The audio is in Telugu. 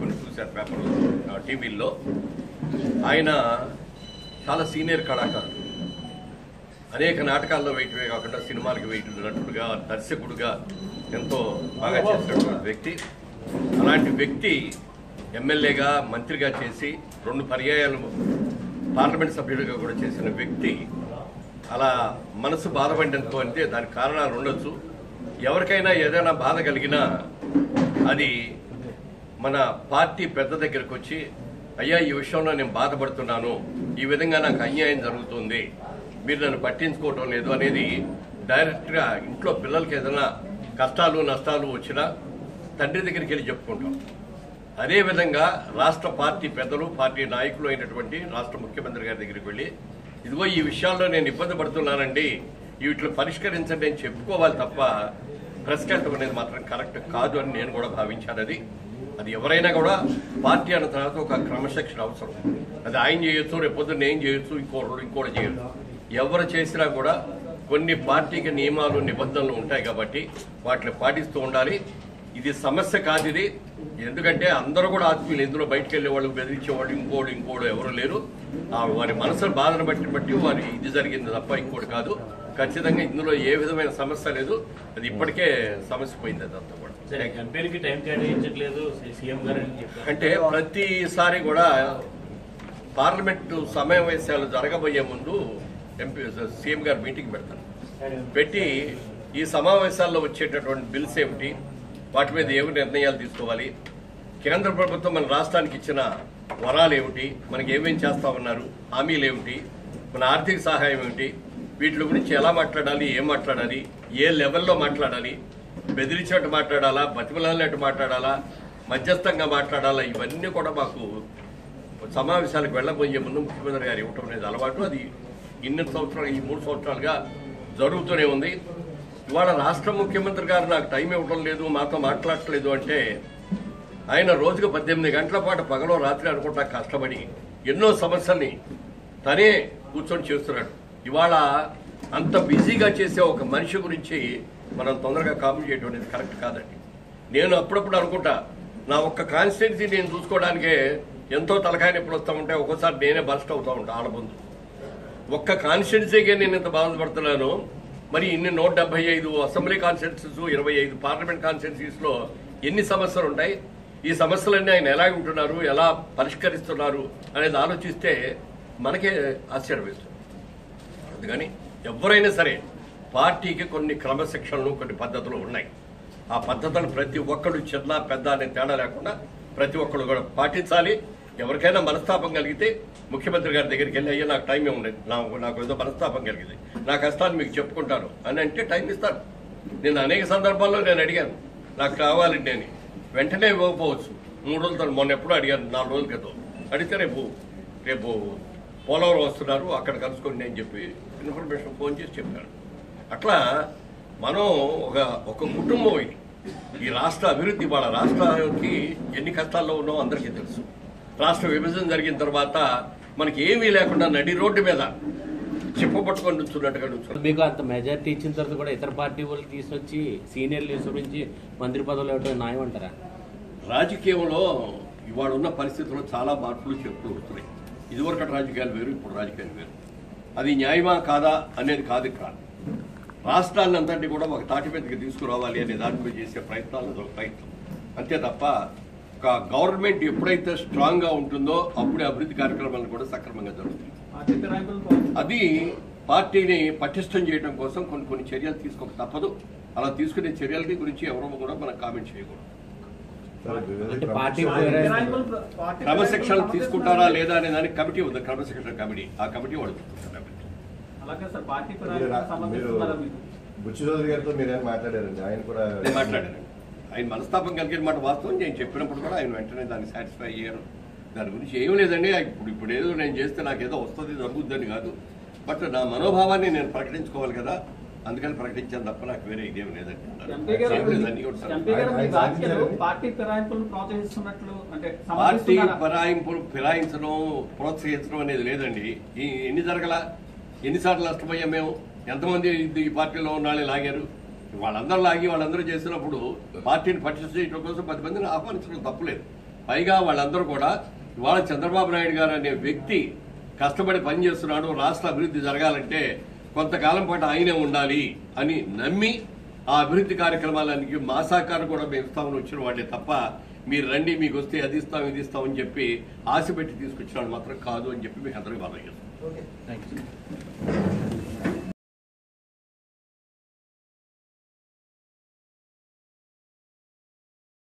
కొన్ని చూశారు పేపర్ టీవీల్లో. ఆయన చాలా సీనియర్ కళాకారుడు. అనేక నాటకాల్లో వేయటమే కాకుండా సినిమాలకు వేయటం నటుడుగా దర్శకుడుగా ఎంతో బాగా చేసినటువంటి వ్యక్తి. అలాంటి వ్యక్తి ఎమ్మెల్యేగా మంత్రిగా చేసి రెండు పర్యాయాలు పార్లమెంట్ సభ్యుడిగా కూడా చేసిన వ్యక్తి అలా మనసు బాధపడినందుకు అంటే దానికి కారణాలు ఉండొచ్చు. ఎవరికైనా ఏదైనా బాధ కలిగినా అది మన పార్టీ పెద్ద దగ్గరకు వచ్చి అయ్యా ఈ విషయంలో నేను బాధపడుతున్నాను. ఈ విధంగా నాకు అన్యాయం జరుగుతుంది. మీరు నన్ను పట్టించుకోవటం లేదు అనేది డైరెక్ట్గా ఇంట్లో పిల్లలకి ఏదైనా కష్టాలు నష్టాలు వచ్చినా తండ్రి దగ్గరికి వెళ్ళి చెప్పుకుంటాం. అదేవిధంగా రాష్ట్ర పార్టీ పెద్దలు పార్టీ నాయకులు అయినటువంటి రాష్ట్ర ముఖ్యమంత్రి గారి దగ్గరికి వెళ్ళి ఇదిగో ఈ విషయాల్లో నేను ఇబ్బంది పడుతున్నానండి. వీటిని పరిష్కరించండి అని చెప్పుకోవాలి తప్ప ప్రెస్ అనేది మాత్రం కరెక్ట్ కాదు అని నేను కూడా భావించాను. అది అది ఎవరైనా కూడా పార్టీ అన్న తర్వాత ఒక క్రమశిక్షణ అవసరం. అది ఆయన చేయొచ్చు రేపొద్దు నేను చేయొచ్చు ఇంకోటి ఇంకోటి చేయొచ్చు ఎవరు చేసినా కూడా కొన్ని పార్టీకి నియమాలు నిబంధనలు ఉంటాయి కాబట్టి వాటిని పాటిస్తూ ఉండాలి. ఇది సమస్య కాదు ఇది. ఎందుకంటే అందరూ కూడా ఆత్మీయులు ఇందులో బయటకు వెళ్ళే వాళ్ళు బెదిరించే వాళ్ళు ఇంకోడు ఇంకోడు ఎవరు లేరు. వారి మనసును బాధను బట్టి బట్టి వారి ఇది జరిగింది తప్ప ఇంకోటి కాదు. ఖచ్చితంగా ఇందులో ఏ విధమైన సమస్య లేదు. అది ఇప్పటికే సమస్య పోయింది అదంతా కూడా. అంటే ప్రతిసారి కూడా పార్లమెంటు సమావేశాలు జరగబోయే ముందు ఎంపీ సీఎం గారు మీటింగ్ పెడతారు. పెట్టి ఈ సమావేశాల్లో వచ్చేటటువంటి బిల్స్ ఏమిటి? వాటి మీద ఏమి నిర్ణయాలు తీసుకోవాలి? కేంద్ర ప్రభుత్వం మన రాష్ట్రానికి ఇచ్చిన వరాలు ఏమిటి? మనకి ఏమేం చేస్తా ఉన్నారు హామీలు ఏమిటి? మన ఆర్థిక సహాయం ఏమిటి? వీటి గురించి ఎలా మాట్లాడాలి? ఏం మాట్లాడాలి? ఏ లెవెల్లో మాట్లాడాలి? బెదిరించినట్టు మాట్లాడాలా? బతిమలాలినట్టు మాట్లాడాలా? మధ్యస్థంగా మాట్లాడాలా? ఇవన్నీ కూడా మాకు సమావేశాలకు వెళ్ళబోయే ముందు ముఖ్యమంత్రి గారు ఇవ్వటం అనేది అలవాటు. అది ఇన్ని సంవత్సరాలు ఈ మూడు సంవత్సరాలుగా జరుగుతూనే ఉంది. ఇవాళ రాష్ట్ర ముఖ్యమంత్రి గారు నాకు టైం ఇవ్వడం లేదు మాతో మాట్లాడట్లేదు అంటే ఆయన రోజుకు పద్దెనిమిది గంటల పాటు పగలో రాత్రి అనుకుంటా కష్టపడి ఎన్నో సమస్యల్ని తనే కూర్చొని చేస్తున్నాడు. ఇవాళ అంత బిజీగా చేసే ఒక మనిషి గురించి మనం తొందరగా కామెంట్ చేయడం అనేది కరెక్ట్ కాదండి. నేను అప్పుడప్పుడు అనుకుంటా నా ఒక్క కాన్స్టిట్యున్సీ నేను చూసుకోవడానికే ఎంతో తలకాయ నొప్పులు వస్తూ ఉంటే ఒక్కోసారి నేనే బస్ట్ అవుతూ ఉంటాను ఆడబందు ఒక్క కాన్స్టిట్యున్సీకే నేను ఇంత బాధపడుతున్నాను మరి ఇన్ని నూట డెబ్బై ఐదు అసెంబ్లీ కాన్స్టిట్యున్సీస్ ఇరవై ఐదు పార్లమెంట్ కాన్స్టిట్యున్సీస్లో ఎన్ని సమస్యలు ఉంటాయి? ఈ సమస్యలన్నీ ఆయన ఎలా ఉంటున్నారు? ఎలా పరిష్కరిస్తున్నారు? అనేది ఆలోచిస్తే మనకే ఆశ్చర్యం వేస్తుంది. అందుకని ఎవరైనా సరే పార్టీకి కొన్ని క్రమశిక్షణలు కొన్ని పద్ధతులు ఉన్నాయి. ఆ పద్ధతులు ప్రతి ఒక్కరు చిన్న పెద్ద అనే తేడా లేకుండా ప్రతి ఒక్కరు కూడా పాటించాలి. ఎవరికైనా మనస్తాపం కలిగితే ముఖ్యమంత్రి గారి దగ్గరికి వెళ్ళి అయ్యా నాకు టైం ఉండదు నాకు నాకు ఏదో మనస్తాపం కలిగింది. నా కష్టాన్ని మీకు చెప్పుకుంటాను. అని అంటే టైం ఇస్తారు. నేను అనేక సందర్భాల్లో నేను అడిగాను. నాకు కావాలండి అని వెంటనే ఇవ్వకపోవచ్చు. మూడు రోజుల తర్వాత మొన్న ఎప్పుడో అడిగాను నాలుగు రోజుల క్రితం. అడిగితే రేపు రేపు పోలవరం వస్తున్నారు అక్కడ కలుసుకోండి అని చెప్పి ఇన్ఫర్మేషన్ ఫోన్ చేసి చెప్పాడు అట్లా మనం ఒక ఒక కుటుంబం ఇది. ఈ రాష్ట్ర అభివృద్ధి వాళ్ళ రాష్ట్రానికి ఎన్ని కష్టాల్లో ఉన్నామో అందరికీ తెలుసు. రాష్ట్ర విభజన జరిగిన తర్వాత మనకి ఏమీ లేకుండా నడి రోడ్డు మీద చెప్పబట్టుకొని నుంచున్నట్టుగా నుంచున్నాం. మీకు అంత మెజారిటీ ఇచ్చిన తర్వాత కూడా ఇతర పార్టీ వాళ్ళు తీసుకొచ్చి సీనియర్ లీడర్స్ గురించి మంత్రి పదవులు ఇవ్వడం న్యాయం అంటారా రాజకీయంలో ఇవాళ ఉన్న పరిస్థితుల్లో చాలా మార్పులు చెప్తూ వస్తున్నాయి. ఇదివరకటి రాజకీయాలు వేరు ఇప్పుడు రాజకీయాలు వేరు. అది న్యాయమా కాదా అనేది కాదు ఇక్కడ. రాష్ట్రాన్ని అంతటి కూడా ఒక తాటి మీదకి తీసుకురావాలి అనే దానిపై చేసే ప్రయత్నాలు అదొక ప్రయత్నం. అంతే తప్ప గవర్నమెంట్ ఎప్పుడైతే స్ట్రాంగ్గా ఉంటుందో అప్పుడే అభివృద్ధి కార్యక్రమాలు కూడా సక్రమంగా జరుగుతాయి. అది పార్టీని పటిష్టం చేయడం కోసం కొన్ని కొన్ని చర్యలు తీసుకోక తప్పదు. అలా తీసుకునే చర్యలకి గురించి ఎవరో కూడా మనం కామెంట్ చేయకూడదు. అంటే పార్టీ క్రమశిక్షణ తీసుకుంటారా లేదా అనే దానికి కమిటీ ఉంది. క్రమశిక్షణ కమిటీ. ఆ కమిటీ వాళ్ళు చూసుకుంటారు. అలాగే సార్ పార్టీ మీరు బుచ్చి చౌదరి గారితో మీరేం మాట్లాడారండి? ఆయన కూడా నేను మాట్లాడాను. ఆయన మనస్తాపం కలిగిన మాట వాస్తవం. నేను చెప్పినప్పుడు కూడా ఆయన వెంటనే దాన్ని సాటిస్ఫై అయ్యారు. దాని గురించి ఏం లేదండి. ఇప్పుడు ఇప్పుడు ఏదో నేను చేస్తే నాకు ఏదో వస్తుంది జరుగుద్దని కాదు. బట్ నా మనోభావాన్ని నేను ప్రకటించుకోవాలి కదా. అందుకని ప్రకటించాను తప్ప నాకు వేరే ఇదేం లేదండి. పార్టీ? ఫిరాయింపులు ఫిరాయించడం ప్రోత్సహించడం అనేది లేదండి. ఎన్ని జరగల? ఎన్నిసార్లు నష్టపోయాం మేము? ఎంతమంది ఇది ఈ పార్టీలో ఉన్న వాళ్ళే లాగారు? వాళ్ళందరూ లాగి వాళ్ళందరూ చేసినప్పుడు పార్టీని పటిష్ట చేయడం కోసం పది మందిని ఆహ్వానించడం తప్పులేదు. పైగా వాళ్ళందరూ కూడా ఇవాళ చంద్రబాబు నాయుడు గారు అనే వ్యక్తి కష్టపడి పనిచేస్తున్నాడు రాష్ట్ర అభివృద్ధి జరగాలంటే కొంతకాలం పాటు ఆయనే ఉండాలి అని నమ్మి ఆ అభివృద్ధి కార్యక్రమాలన్నీ మా సహకారం కూడా మేము ఇస్తామని వచ్చిన వాడే తప్ప మీరు రండి మీకు వస్తే అది ఇస్తాం ఇది ఇస్తాం అని చెప్పి ఆశ పెట్టి తీసుకొచ్చిన వాళ్ళు మాత్రం కాదు అని చెప్పి మీకు అందరికీ థ్యాంక్ యూ